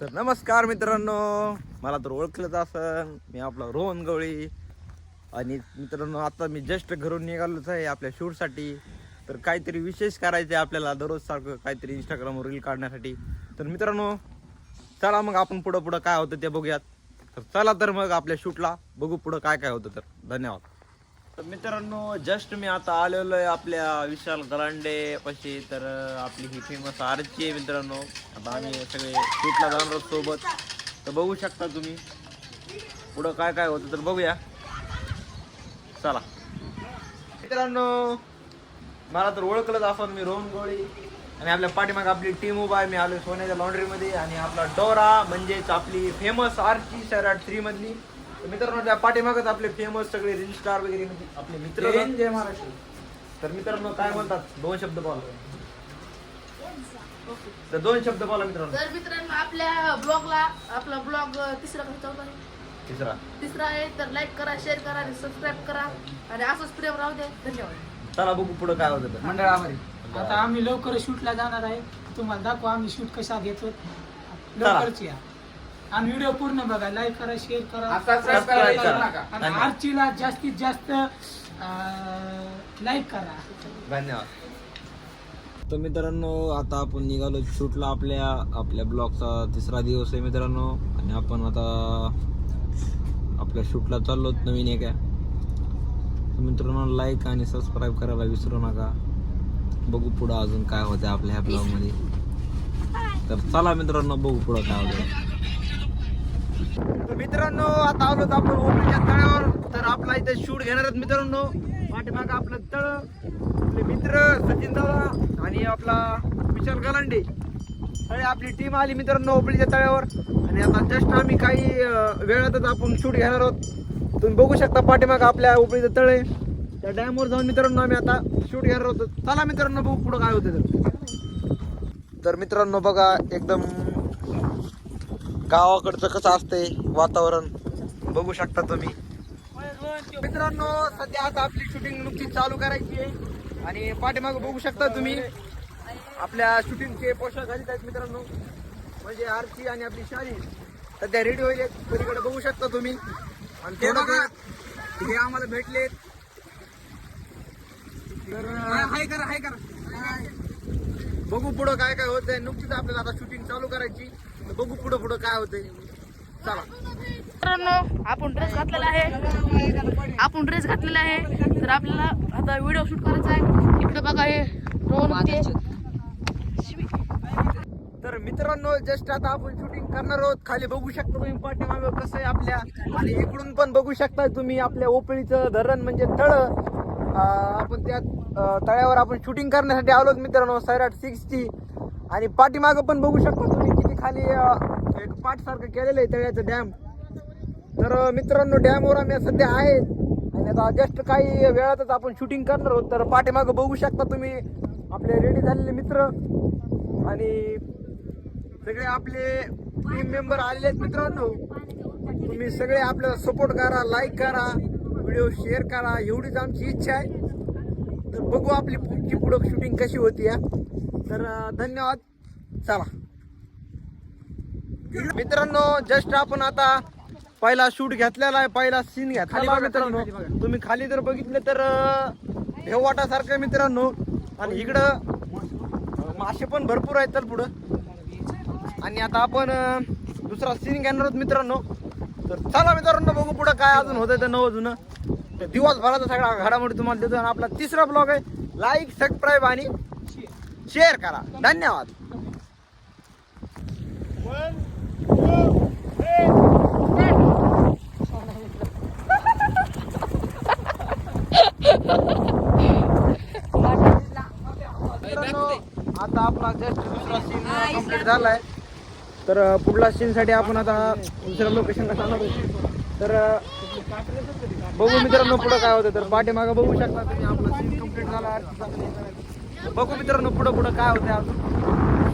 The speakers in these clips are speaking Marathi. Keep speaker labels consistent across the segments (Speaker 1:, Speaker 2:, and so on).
Speaker 1: तर नमस्कार मित्रांनो. मला तर ओळखलंच असं मी आपला रोहन गवळी. आणि मित्रांनो आता मी जस्ट घरून निघालोच आहे आपल्या शूटसाठी. तर काहीतरी विशेष करायचं आहे आपल्याला दररोज सारखं काहीतरी इंस्टाग्रामवर रील काढण्यासाठी. तर मित्रांनो चला मग आपण पुढं पुढं काय होतं ते बघूयात. तर चला तर मग आपल्या शूटला बघू पुढं काय काय होतं तर. धन्यवाद. तर मित्रांनो जस्ट मी आता आलेलो आहे आपल्या विशाल गलांडे पाशी. तर आपली ही फेमस आरची आहे मित्रांनो. आता आम्ही सगळे शूटला जाणार आहोत सोबत तर बघू शकता तुम्ही. पुढं काय काय होतं तर बघूया. चला. मित्रांनो मला तर ओळखलंच असं मी रोहन गोळी. आणि आपल्या पाठीमाग आपली टीम उभा आहे. मी आलो सोन्याच्या लॉन्ड्रीमध्ये आणि आपला डोरा म्हणजेच आपली फेमस आरची सॅराट थ्रीमधली तर मित्रांनो त्या पाठीमागच आपले फेमस सगळे रील स्टार वगैरे म्हणजे आपले मित्र
Speaker 2: जय महाराष्ट्र.
Speaker 1: तर मित्रांनो काय म्हणतात दोन शब्द बोला. तर दोन शब्द बोला मित्रांनो.
Speaker 3: तर मित्रांनो आपल्या ब्लॉगला आपला ब्लॉग तिसरा कसं चौथा आहे?
Speaker 1: तिसरा.
Speaker 3: तिसरा आहे तर लाईक करा शेअर करा आणि सबस्क्राईब करा. आणि असंच प्रेम राहू दे. धन्यवाद.
Speaker 1: चला बघू पुढं काय होतं तर.
Speaker 2: मंडळामध्ये आता आम्ही लवकर शूटला जाणार आहे. तुम्हाला दाखवू आम्ही शूट कसा घेतो लवकरच या. आणि व्हिडिओ पूर्ण बघा. लाईक करा शेअर करा.
Speaker 1: सबस्क्राईब.
Speaker 2: आणि
Speaker 1: धन्यवाद.
Speaker 2: आरचीला जास्तीत जास्त लाईक करा.
Speaker 1: धन्यवाद. तर मित्रांनो आता आपण निघालो शूटला आपल्या आपल्या ब्लॉगचा तिसरा दिवस आहे मित्रांनो. आणि आपण आता आपल्या शूटला चाललो नवीन एक आहे. तर मित्रांनो लाईक आणि सबस्क्राईब करायला विसरू नका. बघू पुढं अजून काय होतं आपल्या ह्या ब्लॉगमध्ये तर चला मित्रांनो बघू पुढं काय होतं तर मित्रांनो आता आलो आपण ओपीच्या तळावर तर आपला इथे शूट घेणार आहेत मित्रांनो. पाठीमाग आपलं तळ आपले मित्र सचिन दादा आणि आपला विशाल गलांडे. आणि आपली टीम आली मित्रांनो ओपळीच्या तळ्यावर. आणि आता जस्ट आम्ही काही वेळातच आपण शूट घेणार आहोत. तुम्ही बघू शकता पाठीमाग आपल्या ओपळीचं तळ. आहे त्या डॅमवर जाऊन मित्रांनो आम्ही आता शूट घेणार आहोत. चला मित्रांनो बघू पुढं काय होतं तर मित्रांनो बघा एकदम गावाकडचं कसं असतंय वातावरण? बघू शकता तुम्ही. मित्रांनो सध्या आता आपली शूटिंग नुकतीच चालू करायची आहे. आणि पाठीमाग बघू शकता तुम्ही. आपल्या शूटिंगचे पोशाख घालीत आहेत मित्रांनो. म्हणजे आरती आणि आपली शाली सध्या रेडी होईल पलीकडे बघू शकता तुम्ही. आणि ते बघा हे आम्हाला भेटले तर हाय करा हाय करा. बघू पुढं काय काय होतंय. नुकतीच आपल्याला आता शूटिंग चालू करायची. बघू पुढं पुढं काय होतंय. चला.
Speaker 3: मित्रांनो आपण ड्रेस घातलेला आहे. आपण ड्रेस घातलेला आहे. तर आपल्याला आता व्हिडिओ शूट करायचा आहे. इकडे बघा हे होते
Speaker 1: तर मित्रांनो जस्ट आता आपण शूटिंग करणार आहोत. खाली बघू शकता तुम्ही पाठीमागं कसं आहे आपल्या. आणि इकडून पण बघू शकता तुम्ही आपल्या ओपळीचं धरण म्हणजे तळ. आपण त्या तळ्यावर आपण शूटिंग करण्यासाठी आलोत मित्रांनो सैराट सिक्सटी आणि पाठीमागं पण बघू शकता तुम्ही खाली एक पाठसारखं केलेलं आहे तळ्याचं डॅम तर मित्रांनो डॅमवर आम्ही सध्या आहेत आणि आता जस्ट काही वेळातच आपण शूटिंग करणार आहोत. तर पाठीमागं बघू शकता तुम्ही आपले रेडी झालेले मित्र. आणि सगळे आपले टीम मेंबर आलेले आहेत मित्रांनो. तुम्ही सगळे आपल्याला सपोर्ट करा लाईक करा व्हिडिओ शेअर करा. एवढीच आमची इच्छा आहे. तर बघू आपली पुढची पुढं शूटिंग कशी होती या तर धन्यवाद. चला. मित्रांनो जस्ट आपण आता पहिला शूट घेतलेला आहे पहिला सीन घेतलेला आहे मित्रांनो. तुम्ही खाली जर बघितले तर अं, भेवाटासारखं मित्रांनो. आणि इकडं मासे पण भरपूर आहेत तर पुढं. आणि आता आपण दुसरा सीन घेणार आहोत मित्रांनो. तर चला मित्रांनो बघू पुढं काय अजून होतंय तर नवं जुनं. तर दिवसभराचा सगळा घडामोडी तुम्हाला देतो आणि आपला तिसरा ब्लॉग आहे. लाईक सबस्क्राईब आणि शेअर करा. धन्यवाद. मित्रांनो, आता आपला जस्ट दुसरा सीन कंप्लीट झालाय. तर पुढला सीन साठी आपण आता दुसऱ्या लोकेशनला जाणार आहोत. तर बघू मित्रांनो पुढं काय होतं. तर पाठीमागं बघू शकता तुम्ही आपला सीन कंप्लीट झाला. बघू मित्रांनो पुढं पुढं काय होतं अजून.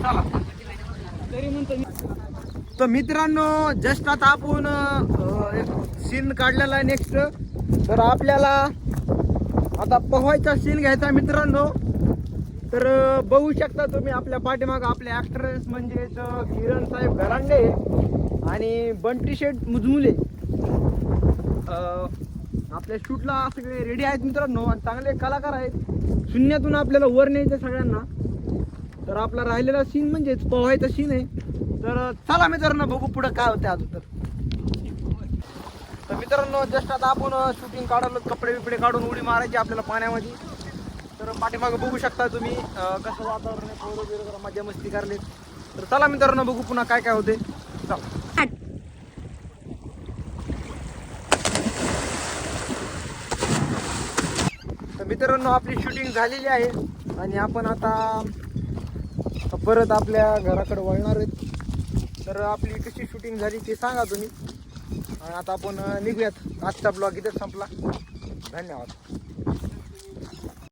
Speaker 1: चला.
Speaker 2: तरी म्हणतो
Speaker 1: तर मित्रांनो जस्ट आता आपण एक सीन काढलेला आहे नेक्स्ट तर आपल्याला आता पोहायचा सीन घ्यायचा मित्रांनो. तर बघू शकता तुम्ही आपल्या पाठीमाग आपले ऍक्ट्रेस म्हणजेच किरण साहेब घरांडे आणि बंटी शेठ मुजमुले. आपल्या शूटला सगळे रेडी आहेत मित्रांनो आणि चांगले कलाकार आहेत. शून्यातून आपल्याला वर न्यायचं सगळ्यांना. तर आपला राहिलेला सीन म्हणजेच पोहायचा सीन आहे. तर चला मित्रांनो बघू पुढं काय होतं अजून तर. तर मित्रांनो जस्ट आता आपण शूटिंग काढलं कपडे बिपडे काढून उडी मारायची आपल्याला पाण्यामध्ये. तर पाठीमागं बघू शकता तुम्ही अं, कसं वातावरण आहे पोरं बिरं जरा मजा मस्ती करले तर चला मित्रांनो बघू पुन्हा काय काय होते चला. तर मित्रांनो आपली शूटिंग झालेली आहे आणि आपण आता परत आपल्या घराकडे वळणार आहेत. तर आपली कशी शूटिंग झाली ते सांगा तुम्ही. आणि आता आपण निघूयात. आजचा ब्लॉग इथेच संपला. धन्यवाद.